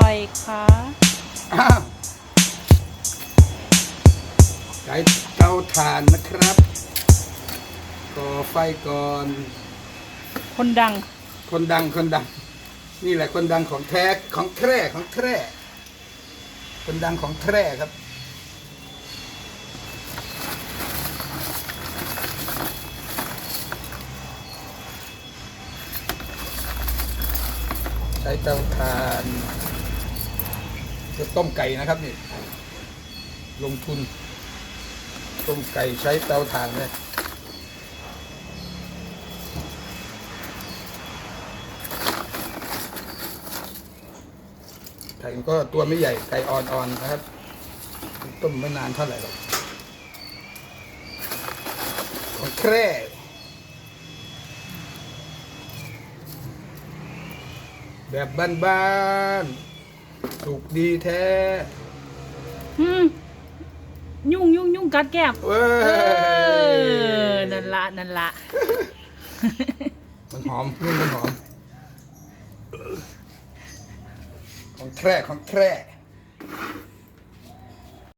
ร่อยคะอ้าวไก่เตาถ่านนะครับ ก่อไฟก่อน คนดัง คนดังคนดัง นี่แหละคนดังของแท้ของแท้ของแท้คนดังของแท้ครับ ใช้เตาถ่านจะต้มไก่นะครับนี่ ลงทุน ต้มไก่ใช้เตาถ่านเลยไก่ก็ตัวไม่ใหญ่ไก่อ่อนๆนะครับ ต้มไม่นานเท่าไหร่หรอกของแคร่ แบบบ้านๆสุกดีแท้อืมยุ่งยุ่งยุ่งกัดแก้มเว้เออยนั่นละนั่นละมันหอมนุ่มมันหอม ของแคร่ของแคร่